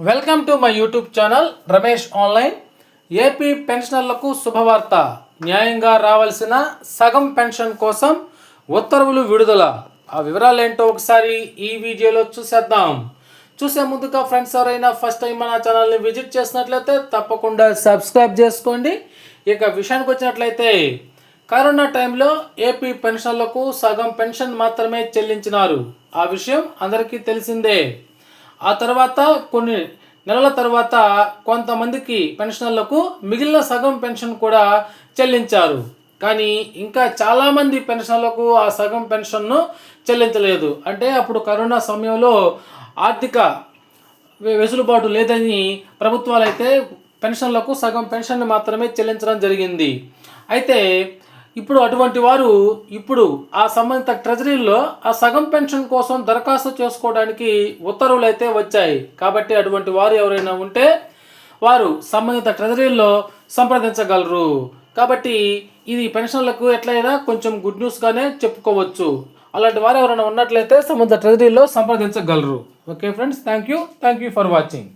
Welcome to my YouTube channel Ramesh online AP పెన్షనర్లకు శుభవార్త. న్యాయంగా రావాల్సిన సగం పెన్షన్ కోసం ఉత్తర్వులు విడుదల. ఆ వివరాలు ఏంటో ఒకసారి ఈ వీడియోలో చూసేద్దాం. చూసే ముందుగా ఫ్రెండ్స్ ఎవరైనా ఫస్ట్ టైం మన ఛానల్ని విజిట్ చేసినట్లయితే తప్పకుండా సబ్స్క్రైబ్ చేసుకోండి. ఇక విషయానికి వచ్చినట్లయితే కరోనా టైంలో ఏపీ పెన్షన్లకు సగం పెన్షన్ మాత్రమే చెల్లించినారు. ఆ విషయం అందరికీ తెలిసిందే. ఆ తర్వాత కొన్ని నెలల తర్వాత కొంతమందికి పెన్షనర్లకు మిగిలిన సగం పెన్షన్ కూడా చెల్లించారు. కానీ ఇంకా చాలామంది పెన్షన్లకు ఆ సగం పెన్షన్ను చెల్లించలేదు. అంటే అప్పుడు కరోనా సమయంలో ఆర్థిక వెసులుబాటు లేదని ప్రభుత్వాలు అయితే పెన్షన్లకు సగం పెన్షన్ మాత్రమే చెల్లించడం జరిగింది. అయితే ఇప్పుడు అటువంటి వారు ఇప్పుడు ఆ సంబంధిత ట్రెజరీలో ఆ సగం పెన్షన్ కోసం దరఖాస్తు చేసుకోవడానికి ఉత్తర్వులు అయితే వచ్చాయి. కాబట్టి అటువంటి వారు ఎవరైనా ఉంటే వారు సంబంధిత ట్రెజరీలో సంప్రదించగలరు. కాబట్టి ఇది పెన్షన్లకు ఎట్లయినా కొంచెం గుడ్ న్యూస్గానే చెప్పుకోవచ్చు. అలాంటి వారు ఎవరైనా ఉన్నట్లయితే సంబంధిత ట్రెజరీలో సంప్రదించగలరు. Okay friends thank you thank you for watching